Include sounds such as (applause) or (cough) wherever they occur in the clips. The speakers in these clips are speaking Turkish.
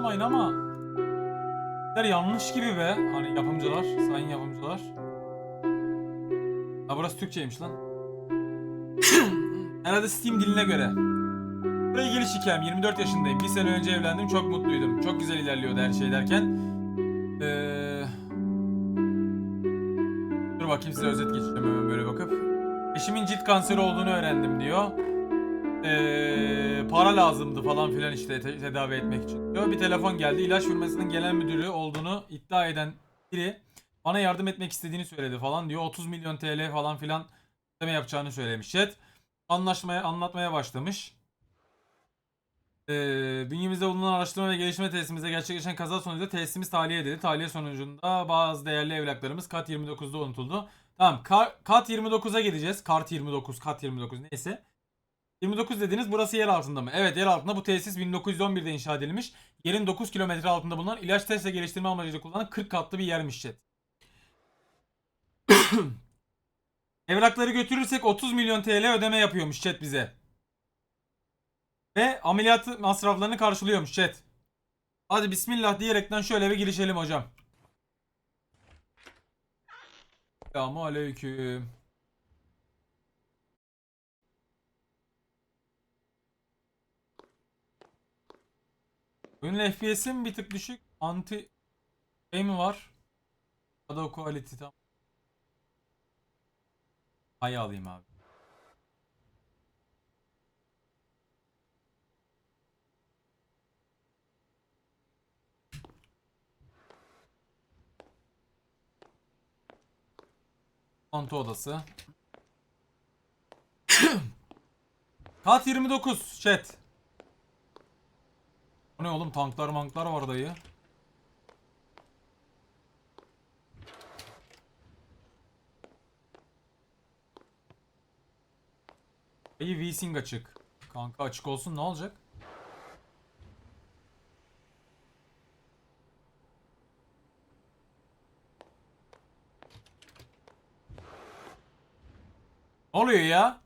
anlamayın ama işler yanlış gibi be. Hani yapımcılar, sayın yapımcılar. Ha burası Türkçeymiş lan. (clears throat) Herhalde Steam diline göre. Buraya geliş hikayem 24 yaşındayım. Bir sene önce evlendim çok mutluydum. Çok güzel ilerliyordu her şey derken. Ee... Dur bakayım size özet geçeceğim hemen böyle bakıp. Eşimin cilt kanseri olduğunu öğrendim diyor. Ee, para lazımdı falan filan işte te- tedavi etmek için diyor. Bir telefon geldi. İlaç firmasının genel müdürü olduğunu iddia eden biri bana yardım etmek istediğini söyledi falan diyor. 30 milyon TL falan filan ödeme yapacağını söylemiş. Chat anlaşmaya anlatmaya başlamış. Ee, bünyemizde bulunan araştırma ve gelişme tesisimizde gerçekleşen kaza sonucunda tesisimiz tahliye edildi. Tahliye sonucunda bazı değerli evraklarımız Kat 29'da unutuldu. Tamam Ka- Kat 29'a gideceğiz. Kart 29, Kat 29 neyse. 29 dediniz burası yer altında mı? Evet yer altında bu tesis 1911'de inşa edilmiş. Yerin 9 kilometre altında bulunan ilaç test ve geliştirme amacıyla kullanılan 40 katlı bir yermiş chat. (coughs) Evrakları götürürsek 30 milyon TL ödeme yapıyormuş chat bize. Ve ameliyat masraflarını karşılıyormuş chat. Hadi bismillah diyerekten şöyle bir girişelim hocam. Selamun aleyküm. Oyunun FPS'im bir tık düşük. Anti şey mi var? Shadow quality tam. Hay alayım abi. Anti odası. (coughs) Kat 29 chat. Bu ne oğlum tanklar manklar var dayı. Dayı V-Sync açık. Kanka açık olsun ne olacak? Ne oluyor ya?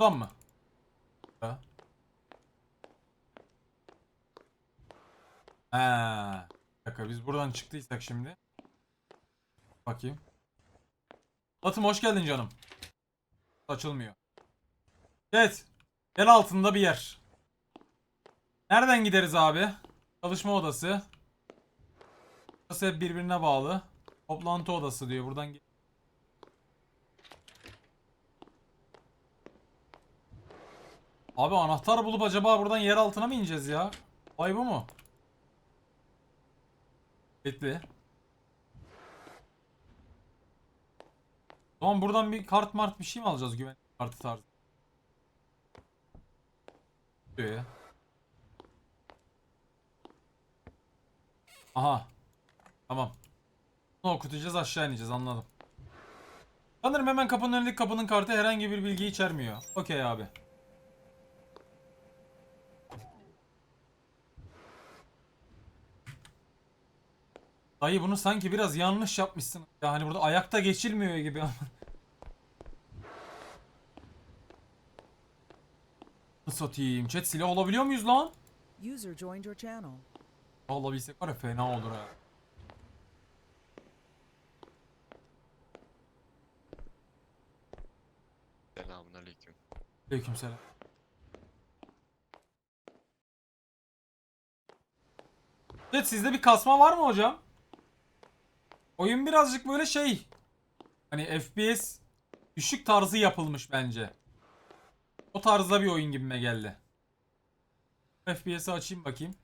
Buradan mı? Ha. Ha. Dakika biz buradan çıktıysak şimdi. Bakayım. Atım hoş geldin canım. Açılmıyor. Evet. El altında bir yer. Nereden gideriz abi? Çalışma odası. Burası hep birbirine bağlı. Toplantı odası diyor. Buradan Abi anahtar bulup acaba buradan yer altına mı ineceğiz ya? Vay bu mu? Bekle. Tamam buradan bir kart mart bir şey mi alacağız güven kartı tarzı? Diyor ya. Aha. Tamam. Bunu okutacağız aşağı ineceğiz anladım. Sanırım hemen kapının önündeki kapının kartı herhangi bir bilgi içermiyor. Okey abi. Dayı bunu sanki biraz yanlış yapmışsın. Ya hani burada ayakta geçilmiyor gibi ama. (laughs) Nasıl satayım? Chat silah olabiliyor muyuz lan? User joined your channel. Vallahi bilsek var ya fena olur ha. Selamun aleyküm. Aleykümselam. Evet sizde bir kasma var mı hocam? Oyun birazcık böyle şey. Hani FPS düşük tarzı yapılmış bence. O tarzda bir oyun gibime geldi. FPS'i açayım bakayım.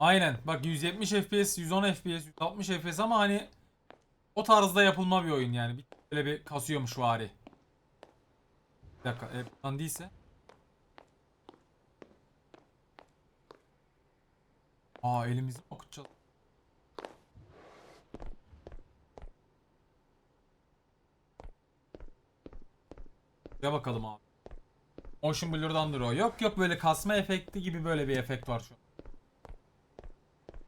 Aynen. Bak 170 FPS, 110 FPS, 160 FPS ama hani o tarzda yapılma bir oyun yani. Böyle bir kasıyormuş vari. Bir dakika. E, buradan değilse. Aa elimizi okutacağız. Ya bakalım abi. Ocean Blur'dan duruyor. Yok yok böyle kasma efekti gibi böyle bir efekt var şu an.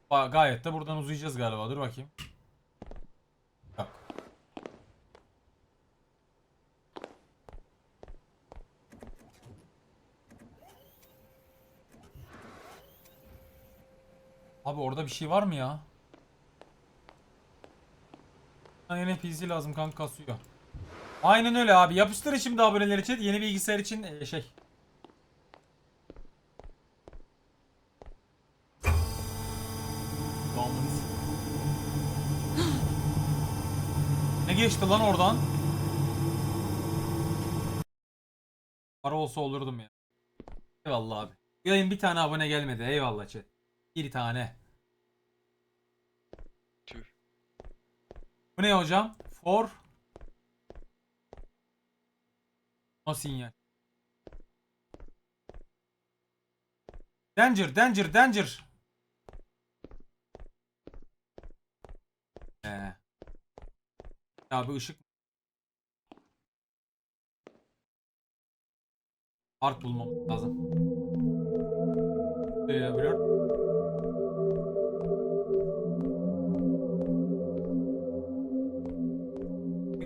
Ba gayet de buradan uzayacağız galiba. Dur bakayım. Bak. Abi orada bir şey var mı ya? Yine PC lazım kanka kasıyor. Aynen öyle abi. Yapıştır şimdi aboneleri chat. Yeni bilgisayar için e, şey. Ne geçti lan oradan? Para olsa olurdum ya. Eyvallah abi. Yayın bir tane abone gelmedi. Eyvallah chat. Bir tane. Tüh. Bu ne hocam? For O sinyal. Danger, danger, danger. Ee. Ya bir ışık. Art bulmam lazım. Ee, blur.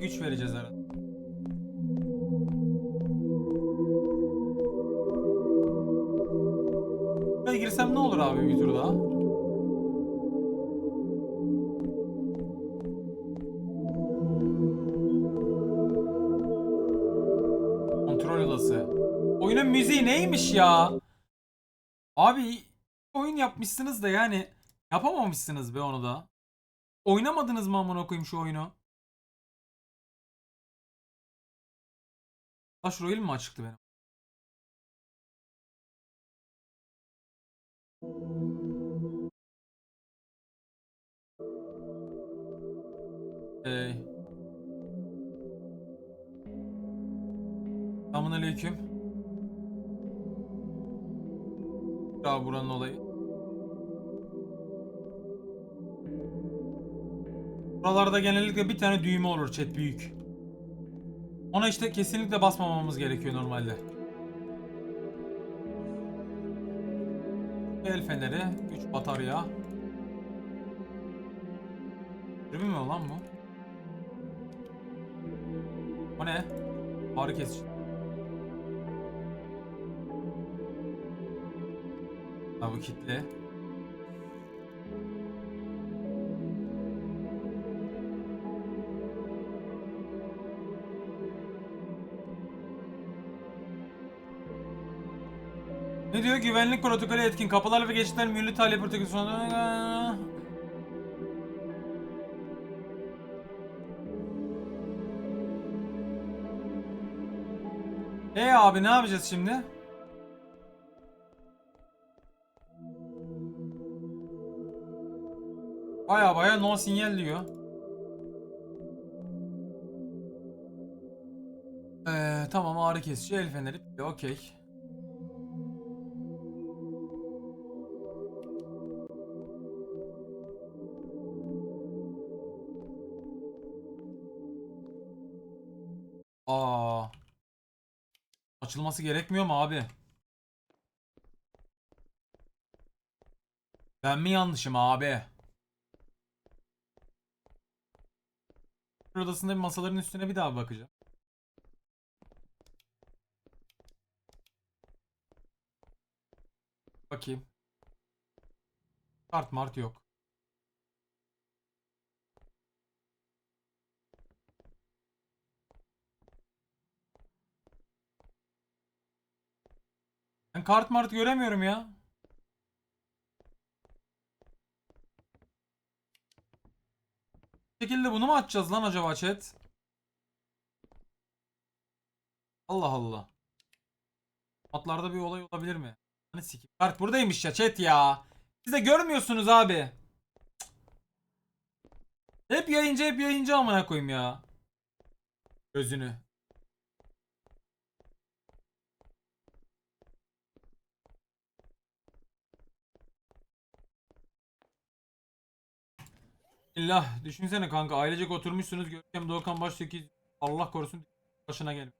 Güç vereceğiz herhalde. Abi bir tur daha? Kontrol odası. Oyunun müziği neymiş ya? Abi oyun yapmışsınız da yani yapamamışsınız be onu da. Oynamadınız mı amına koyayım şu oyunu? Clash Royale mi açıktı benim? Ee, Selamun aleyküm. Daha buranın olayı. Buralarda genellikle bir tane düğme olur chat büyük. Ona işte kesinlikle basmamamız gerekiyor normalde. El feneri, 3 batarya. Dürbün mü lan bu? O ne? Ağrı kesici. Ha bu kitle. Diyor? Güvenlik protokolü etkin. Kapılar ve geçitler mühürlü tahliye protokolü sonunda... E abi ne yapacağız şimdi? Baya baya no sinyal diyor. Ee, tamam ağrı kesici el feneri. Okey. Açılması gerekmiyor mu abi? Ben mi yanlışım abi? Odasında masaların üstüne bir daha bakacağım. Bakayım. Kart mart yok. Ben kart mart göremiyorum ya. Bu şekilde bunu mu açacağız lan acaba chat? Allah Allah. Atlarda bir olay olabilir mi? Hani sikim. Kart buradaymış ya chat ya. Siz de görmüyorsunuz abi. Hep yayıncı hep yayıncı amına koyayım ya. Gözünü. İllah düşünsene kanka ailecek oturmuşsunuz Görkem Doğukan baştaki Allah korusun başına gelmiş.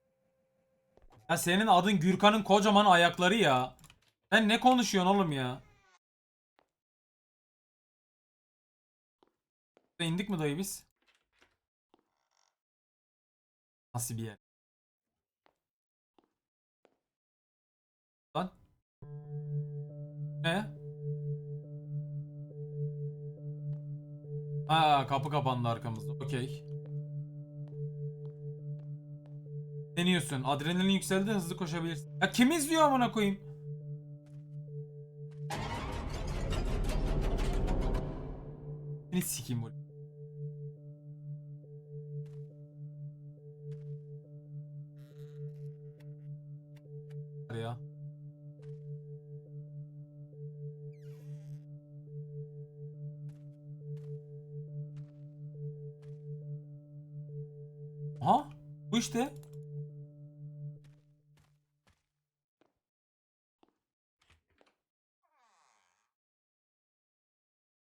Ya senin adın Gürkan'ın kocaman ayakları ya. Sen ne konuşuyorsun oğlum ya? İndik mi dayı biz? Nasıl bir yer? Lan? Ne? Ha kapı kapandı arkamızda. Okey. Deniyorsun. Adrenalin yükseldi hızlı koşabilirsin. Ya kim izliyor amına koyayım? Seni sikeyim bu.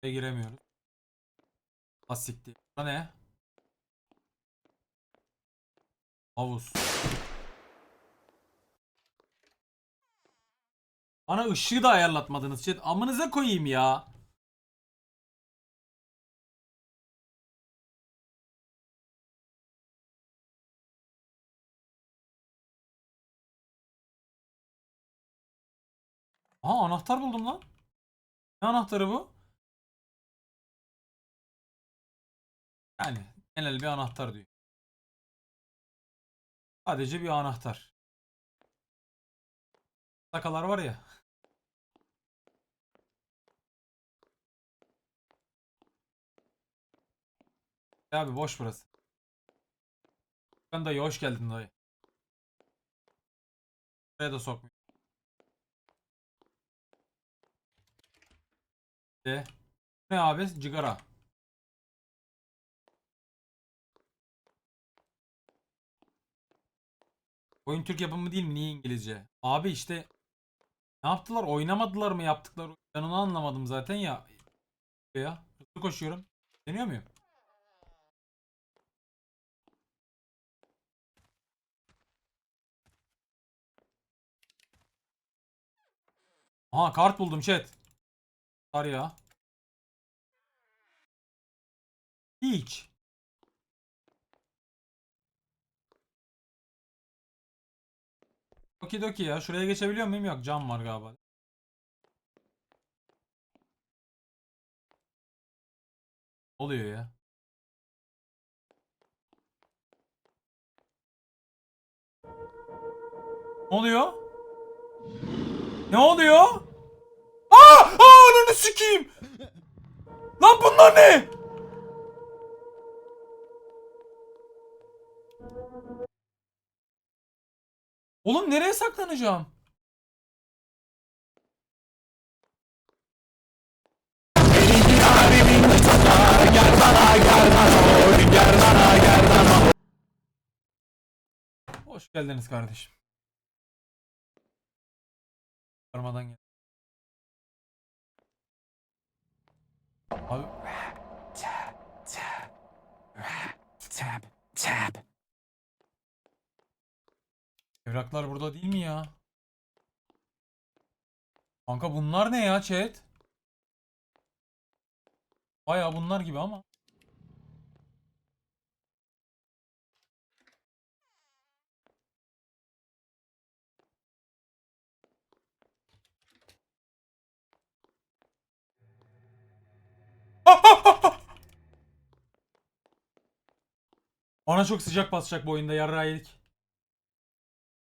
Buraya giremiyoruz. Asikti. Bu ne? Havuz. Bana ışığı da ayarlatmadınız chat. Amınıza koyayım ya. Aa anahtar buldum lan. Ne anahtarı bu? Yani genel bir anahtar diyor. Sadece bir anahtar. Sakalar var ya. Ya abi boş burası. Ben dayı hoş geldin dayı. Buraya da sokmuyor. Ne abi? Cigara. Oyun Türk yapımı değil mi? Niye İngilizce? Abi işte ne yaptılar? Oynamadılar mı yaptıkları? Ben onu anlamadım zaten ya. Ya hızlı koşuyorum. Deniyor muyum? Aha kart buldum chat. Var ya. Hiç. Okidoki ya. Şuraya geçebiliyor muyum? Yok cam var galiba. Oluyor ya. Ne oluyor? Ne oluyor? Aa! Aa ananı sikeyim. Lan bunlar ne? Oğlum nereye saklanacağım? Hoş geldiniz kardeşim. Varmadan gel. Abi Tap, tap. Evraklar burada değil mi ya? Kanka bunlar ne ya chat? Baya bunlar gibi ama. (laughs) Bana çok sıcak basacak bu oyunda yarrağı.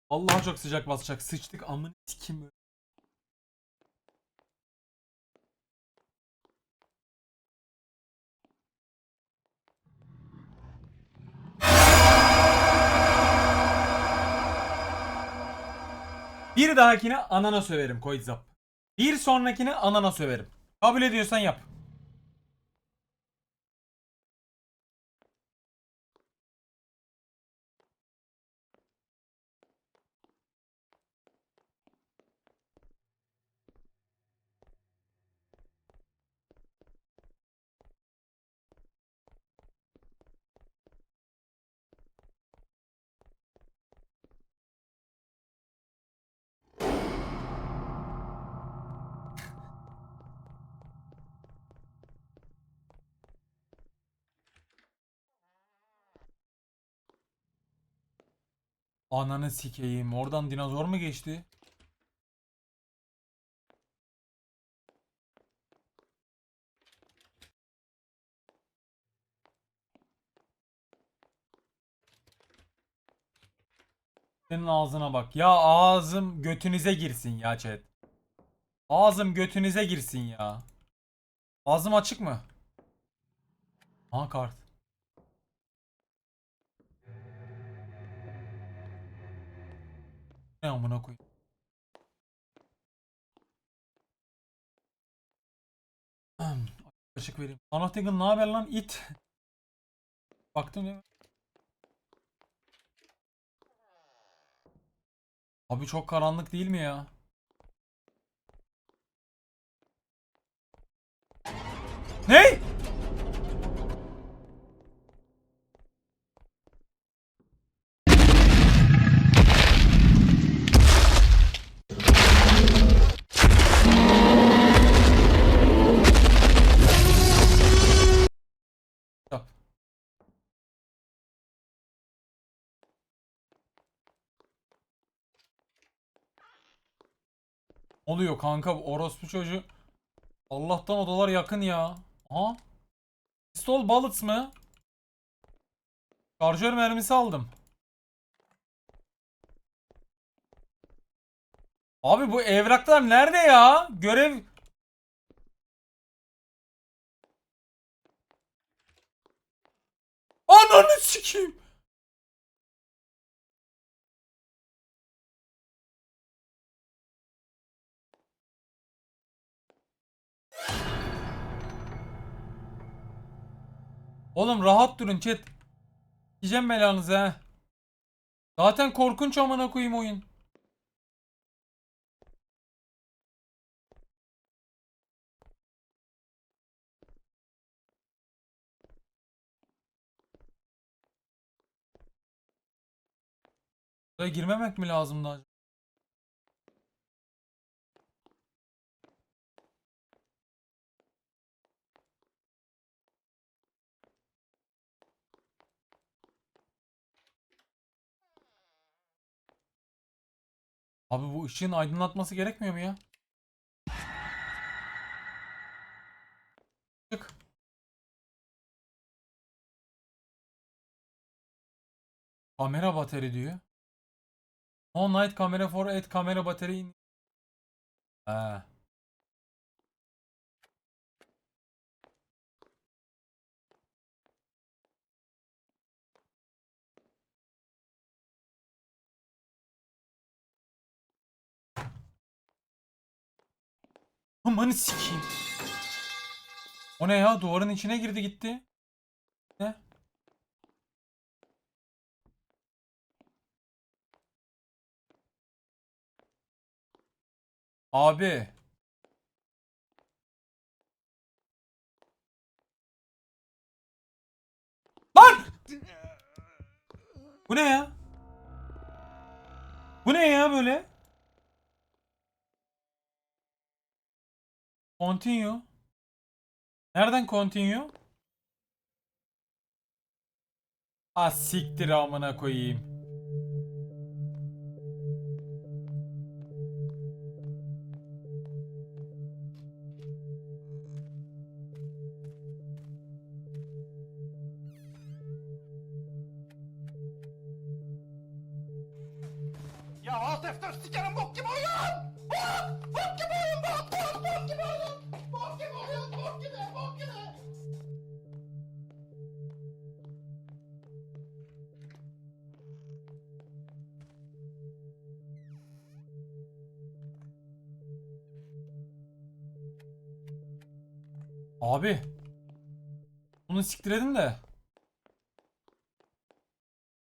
Allah'a çok sıcak basacak. Sıçtık amına sikim. Bir dahakine anana söverim Koyzap. Bir sonrakine anana söverim. Kabul ediyorsan yap. Ananı sikeyim. Oradan dinozor mu geçti? Senin ağzına bak. Ya ağzım götünüze girsin ya chat. Ağzım götünüze girsin ya. Ağzım açık mı? Ha kart. Ne amına koyayım. (clears throat) Açık vereyim. Anahtarın ne haber lan it? Baktım değil? Abi çok karanlık değil mi ya? Ne? Oluyor kanka bu orospu çocuğu. Allah'tan odalar yakın ya. Ha? Pistol bullets mı? Şarjör mermisi aldım. Abi bu evraklar nerede ya? Görev... Ananı sikeyim. Oğlum rahat durun chat. Yiyeceğim belanızı ha. Zaten korkunç amına koyayım oyun. Buraya girmemek mi lazımdı acaba? Abi bu ışığın aydınlatması gerekmiyor mu ya? Çık. Kamera bateri diyor. No night camera for add camera battery in. Amanı sikeyim. O ne ya? Duvarın içine girdi gitti. Ne? Abi. Lan! Bu ne ya? Bu ne ya böyle? Continue. Nereden continue? Ha siktir amına koyayım. Ya alt F4 sikerim bok gibi oyun! Abi. Bunu siktir edin de.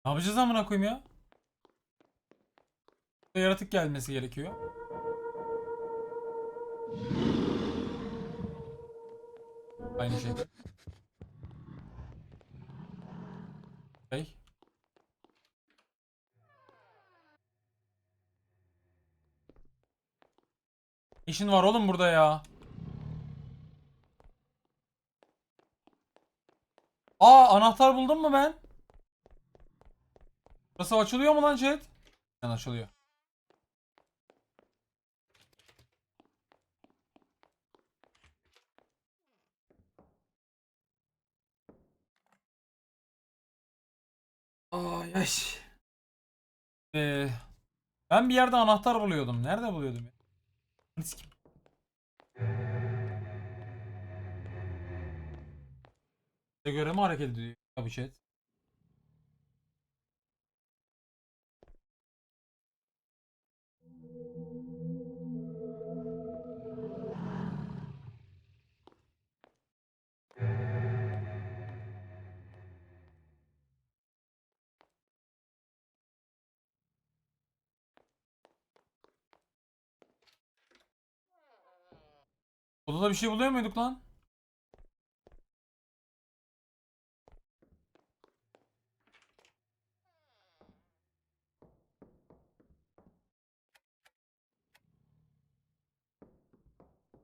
Ne yapacağız amına koyayım ya? Yaratık gelmesi gerekiyor. Aynı şey. Hey. İşin var oğlum burada ya. Aa anahtar buldum mu ben? Burası açılıyor mu lan chat? Ben açılıyor. Ay. Ee, ben bir yerde anahtar buluyordum. Nerede buluyordum ya? Göre mi hareket ediyor ya bu chat? Odada bir şey buluyor muyduk lan?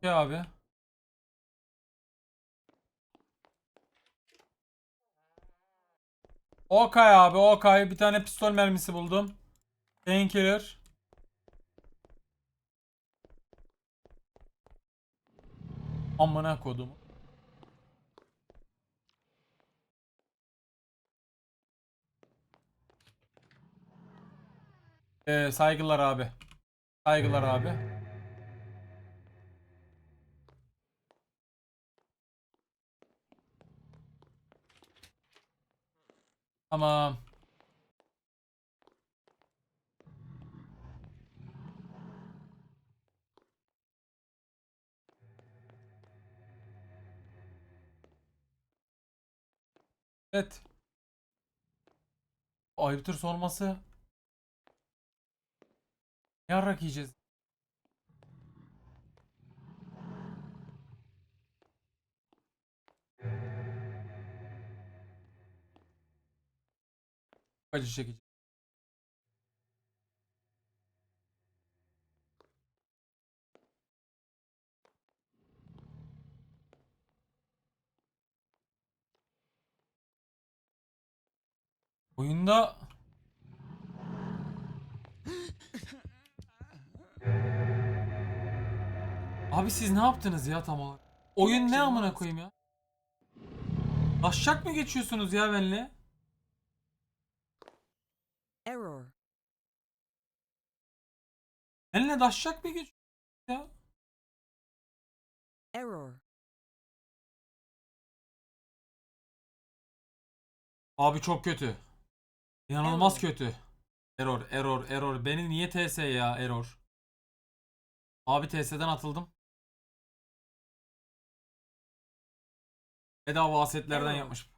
Ya abi. Okay abi Okay bir tane pistol mermisi buldum. Painkiller. Amına kodum. Ee, saygılar abi. Saygılar abi. Tamam. Evet. Ayıptır sorması. Yarrak yiyeceğiz? Acı çekici. Oyunda Abi siz ne yaptınız ya tam olarak? Oyun ne amına koyayım ya? Aşak mı geçiyorsunuz ya benimle? Error. Benimle daşşak mı geçiyorsunuz ya? Error. Abi çok kötü. İnanılmaz kötü. Error, error, error. Beni niye TS ya error? Abi TS'den atıldım. Bedava asetlerden Error. yapmış.